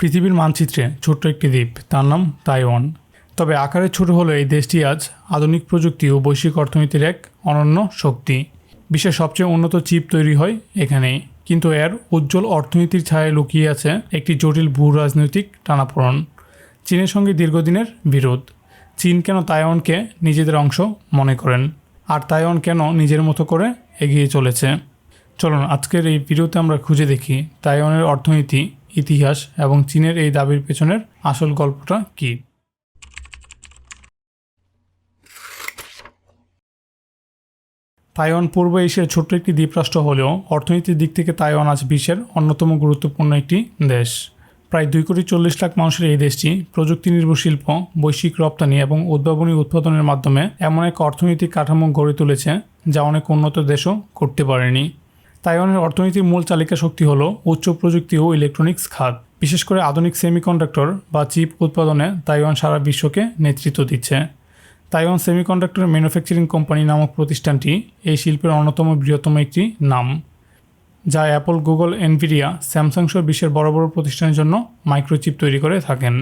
পৃথিবীর মানচিত্রে ছোট্ট একটি দ্বীপ, তার নাম তাইওয়ান। তবে আকারে ছোট হলেও এই দেশটি আজ আধুনিক প্রযুক্তি ও বৈশ্বিক অর্থনীতির এক অনন্য শক্তি। বিশ্বের সবচেয়ে উন্নত চিপ তৈরি হয় এখানেই, কিন্তু এর উজ্জ্বল অর্থনীতির ছায়ায় লুকিয়ে আছে একটি জটিল ভূ রাজনৈতিক টানাপোড়ন। চীনের সঙ্গে দীর্ঘদিনের বিরোধ। চীন কেন তাইওয়ানকে নিজেদের অংশ মনে করেন? আর তাইওয়ান কেন নিজের মতো করে এগিয়ে চলেছে? চলুন, আজকের এই ভিডিওতে আমরা খুঁজে দেখি তাইওয়ানের অর্থনীতি ইতিহাস এবং চীনের এই দাবির পেছনের আসল গল্পটা কী? তাইওয়ান পূর্ব এশিয়ার ছোট্ট একটি দ্বীপরাষ্ট্র হলেও অর্থনীতির দিক থেকে তাইওয়ান আজ বিশ্বের অন্যতম গুরুত্বপূর্ণ একটি দেশ। প্রায় দুই কোটি চল্লিশ লাখ মানুষের এই দেশটি প্রযুক্তি নির্ভর শিল্প, বৈশ্বিক রপ্তানি এবং উদ্ভাবনী উৎপাদনের মাধ্যমে এমন এক অর্থনৈতিক কাঠামো গড়ে তুলেছে যা অনেক উন্নত দেশও করতে পারেনি। তাইওয়ানের অর্থনীতির মূল চালিকা শক্তি হল উচ্চ প্রযুক্তি ও ইলেকট্রনিক্স খাত। বিশেষ করে আধুনিক সেমিকন্ডাক্টর বা চিপ উৎপাদনে তাইওয়ান সারা বিশ্বকে নেতৃত্ব দিচ্ছে। তাইওয়ান সেমিকন্ডাক্টর ম্যানুফ্যাকচারিং কোম্পানি নামক প্রতিষ্ঠানটি এই শিল্পের অন্যতম বৃহত্তম একটি নাম, যা অ্যাপল, গুগল, এনভিডিয়া, স্যামসাং সহ বিশ্বের বড় বড় প্রতিষ্ঠানের জন্য মাইক্রোচিপ তৈরি করে থাকেন।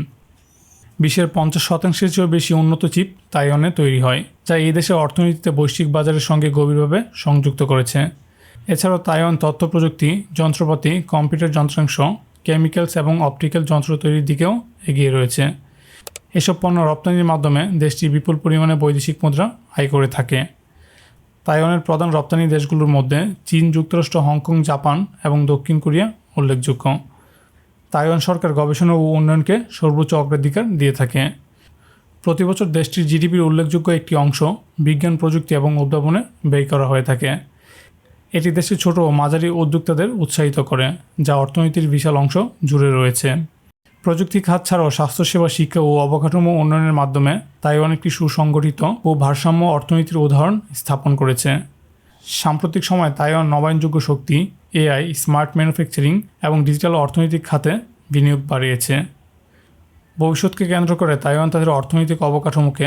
বিশ্বের পঞ্চাশ শতাংশের চেয়েও বেশি উন্নত চিপ তাইওয়ানে তৈরি হয়, যা এই দেশের অর্থনীতিতে বৈশ্বিক বাজারের সঙ্গে গভীরভাবে সংযুক্ত করেছে। এছাড়াও তাইওয়ান তথ্য প্রযুক্তি, যন্ত্রপাতি, কম্পিউটার যন্ত্রাংশ, কেমিক্যালস এবং অপটিক্যাল যন্ত্র তৈরির দিকেও এগিয়ে রয়েছে। এসব পণ্য রপ্তানির মাধ্যমে দেশটি বিপুল পরিমাণে বৈদেশিক মুদ্রা আয় করে থাকে। তাইওয়ানের প্রধান রপ্তানি দেশগুলোর মধ্যে চীন, যুক্তরাষ্ট্র, হংকং, জাপান এবং দক্ষিণ কোরিয়া উল্লেখযোগ্য। তাইওয়ান সরকার গবেষণা ও উন্নয়নকে সর্বোচ্চ অগ্রাধিকার দিয়ে থাকে। প্রতিবছর দেশটির জিডিপির উল্লেখযোগ্য একটি অংশ বিজ্ঞান, প্রযুক্তি এবং উদ্ভাবনে ব্যয় করা হয়ে থাকে। এটি দেশের ছোট ও মাঝারি উদ্যোক্তাদের উৎসাহিত করে, যা অর্থনীতির বিশাল অংশ জুড়ে রয়েছে। প্রযুক্তি খাত ছাড়াও স্বাস্থ্যসেবা, শিক্ষা ও অবকাঠামো উন্নয়নের মাধ্যমে তাইওয়ান একটি সুসংগঠিত ও ভারসাম্য অর্থনীতির উদাহরণ স্থাপন করেছে। সাম্প্রতিক সময়ে তাইওয়ান নবায়নযোগ্য শক্তি, এআই, স্মার্ট ম্যানুফ্যাকচারিং এবং ডিজিটাল অর্থনৈতিক খাতে বিনিয়োগ বাড়িয়েছে। ভবিষ্যৎকে কেন্দ্র করে তাইওয়ান তাদের অর্থনৈতিক অবকাঠামোকে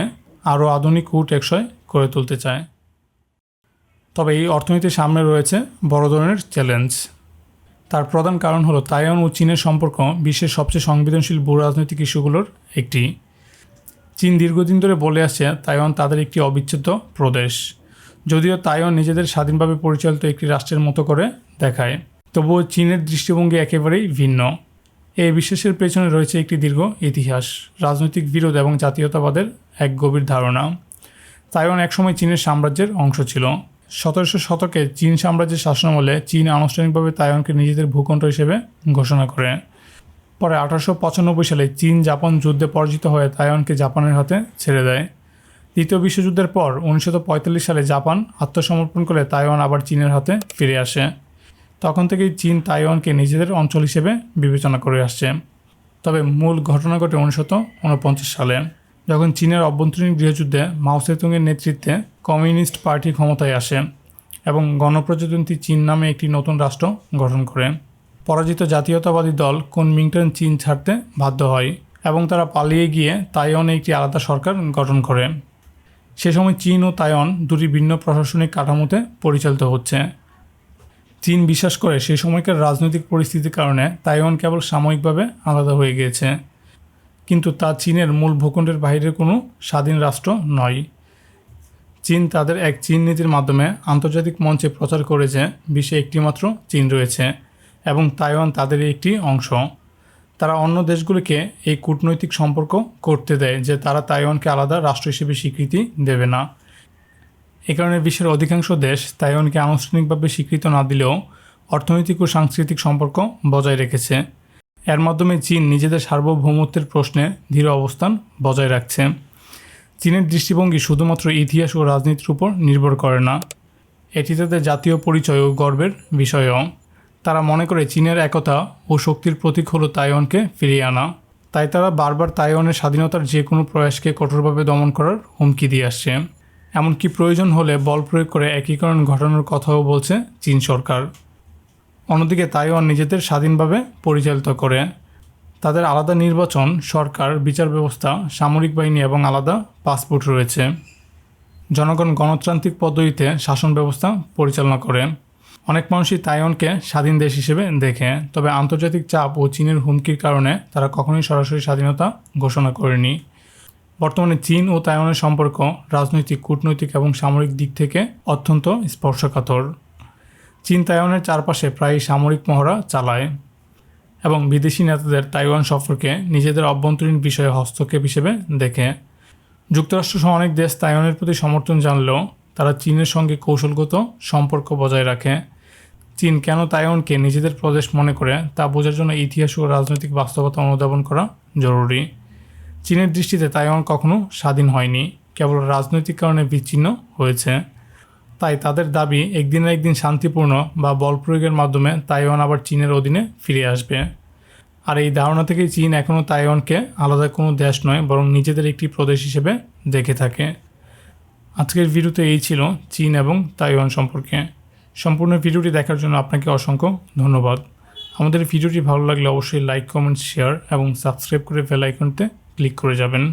আরও আধুনিক ও টেকসই করে তুলতে চায়। তবে এই অর্থনীতির সামনে রয়েছে বড় ধরনের চ্যালেঞ্জ তার প্রধান কারণ হলো তাইওয়ান ও চীনের সম্পর্ক বিশ্বের সবচেয়ে সংবেদনশীল ভূ রাজনৈতিক ইস্যুগুলোর একটি। চীন দীর্ঘদিন ধরে বলে আসছে তাইওয়ান তাদের একটি অবিচ্ছেদ্য প্রদেশ। যদিও তাইওয়ান নিজেদের স্বাধীনভাবে পরিচালিত একটি রাষ্ট্রের মতো করে দেখায়, তবুও চীনের দৃষ্টিভঙ্গি একেবারেই ভিন্ন। এই বিশ্বাসের পেছনে রয়েছে একটি দীর্ঘ ইতিহাস, রাজনৈতিক বিরোধ এবং জাতীয়তাবাদের এক গভীর ধারণা। তাইওয়ান একসময় চীনের সাম্রাজ্যের অংশ ছিল। সতেরোশো শতকে চীন সাম্রাজ্যের শাসনামলে চীন আনুষ্ঠানিকভাবে তাইওয়ানকে নিজেদের ভূখণ্ড হিসেবে ঘোষণা করে। পরে আঠারোশো পঁচানব্বই সালে চীন জাপান যুদ্ধে পরাজিত হয়ে তাইওয়ানকে জাপানের হাতে ছেড়ে দেয়। দ্বিতীয় বিশ্বযুদ্ধের পর উনিশশো পঁয়তাল্লিশ সালে জাপান আত্মসমর্পণ করে তাইওয়ান আবার চীনের হাতে ফিরে আসে। তখন থেকেই চীন তাইওয়ানকে নিজেদের অঞ্চল হিসেবে বিবেচনা করে আসছে। তবে মূল ঘটনা ঘটে উনিশশো উনপঞ্চাশ সালে। যখন চীনের অভ্যন্তরীণ গৃহযুদ্ধে মাওসেতুংয়ের নেতৃত্বে কমিউনিস্ট পার্টি ক্ষমতায় আসে এবং গণপ্রজাতন্ত্রী চীন নামে একটি নতুন রাষ্ট্র গঠন করে। পরাজিত জাতীয়তাবাদী দল কোন কুনমিংটন চীন ছাড়তে বাধ্য হয় এবং তারা পালিয়ে গিয়ে তাইওয়ানে একটি আলাদা সরকার গঠন করে। সে সময় চীন ও তাইওয়ান দুটি ভিন্ন প্রশাসনিক কাঠামোতে পরিচালিত হচ্ছে। চীন বিশ্বাস করে সেই সময়কার রাজনৈতিক পরিস্থিতির কারণে তাইওয়ান কেবল সাময়িকভাবে আলাদা হয়ে গিয়েছে। কিন্তু তা চীনের মূল ভূখণ্ডের বাইরের কোনো স্বাধীন রাষ্ট্র নয়। চীন তাদের এক চীন নীতির মাধ্যমে আন্তর্জাতিক মঞ্চে প্রচার করেছে, বিশ্বে একটিমাত্র চীন রয়েছে এবং তাইওয়ান তাদের একটি অংশ। তারা অন্য দেশগুলিকে এই কূটনৈতিক সম্পর্ক করতে দেয় যে তারা তাইওয়ানকে আলাদা রাষ্ট্র হিসেবে স্বীকৃতি দেবে না। এ কারণে বিশ্বের অধিকাংশ দেশ তাইওয়ানকে আনুষ্ঠানিকভাবে স্বীকৃত না দিলেও অর্থনৈতিক ও সাংস্কৃতিক সম্পর্ক বজায় রেখেছে। এর মাধ্যমে চীন নিজেদের সার্বভৌমত্বের প্রশ্নে ধীর অবস্থান বজায় রাখছে। চীনের দৃষ্টিভঙ্গি শুধুমাত্র ইতিহাস ও রাজনীতির উপর নির্ভর করে না, এটি তাদের জাতীয় পরিচয় ও গর্বের বিষয়ও। তারা মনে করে চীনের একতা ও শক্তির প্রতীক হলো তাইওয়ানকে ফিরিয়ে আনা। তাই তারা বারবার তাইওয়ানের স্বাধীনতার যে কোনো প্রয়াসকে কঠোরভাবে দমন করার হুমকি দিয়ে আসছে। এমনকি প্রয়োজন হলে বল প্রয়োগ করে একীকরণ ঘটানোর কথাও বলছে চীন সরকার। অন্যদিকে তাইওয়ান নিজেদের স্বাধীনভাবে পরিচালিত করে। তাদের আলাদা নির্বাচন, সরকার, বিচার ব্যবস্থা, সামরিক বাহিনী এবং আলাদা পাসপোর্ট রয়েছে। জনগণ গণতান্ত্রিক পদ্ধতিতে শাসন ব্যবস্থা পরিচালনা করে। অনেক মানুষই তাইওয়ানকে স্বাধীন দেশ হিসেবে দেখে, তবে আন্তর্জাতিক চাপ ও চীনের হুমকির কারণে তারা কখনোই সরাসরি স্বাধীনতা ঘোষণা করেনি। বর্তমানে চীন ও তাইওয়ানের সম্পর্ক রাজনৈতিক, কূটনৈতিক এবং সামরিক দিক থেকে অত্যন্ত স্পর্শকাতর। চীন তাইওয়ানের চারপাশে প্রায় সামরিক মহড়া চালায় এবং বিদেশি নেতাদের তাইওয়ান সফরকে নিজেদের অভ্যন্তরীণ বিষয়ে হস্তক্ষেপ হিসেবে দেখে। যুক্তরাষ্ট্র সহ অনেক দেশ তাইওয়ানের প্রতি সমর্থন জানলেও তারা চীনের সঙ্গে কৌশলগত সম্পর্ক বজায় রাখে। চীন কেন তাইওয়ানকে নিজেদের প্রদেশ মনে করে তা বোঝার জন্য ইতিহাস ও রাজনৈতিক বাস্তবতা অনুধাবন করা জরুরি। চীনের দৃষ্টিতে তাইওয়ান কখনো স্বাধীন হয়নি, কেবল রাজনৈতিক কারণে বিচ্ছিন্ন হয়েছে। তাই তাদের দাবি একদিন না একদিন শান্তিপূর্ণ বা বল প্রয়োগের মাধ্যমে তাইওয়ান আবার চীনের অধীনে ফিরে আসবে। আর এই ধারণা থেকেই চীন এখনও তাইওয়ানকে আলাদা কোনো দেশ নয়, বরং নিজেদের একটি প্রদেশ হিসেবে দেখে থাকে। আজকের ভিডিওতে এই ছিল চীন এবং তাইওয়ান সম্পর্কে। সম্পূর্ণ ভিডিওটি দেখার জন্য আপনাকে অসংখ্য ধন্যবাদ। আমাদের ভিডিওটি ভালো লাগলে অবশ্যই লাইক, কমেন্ট, শেয়ার এবং সাবস্ক্রাইব করে বেল আইকনতে ক্লিক করে যাবেন।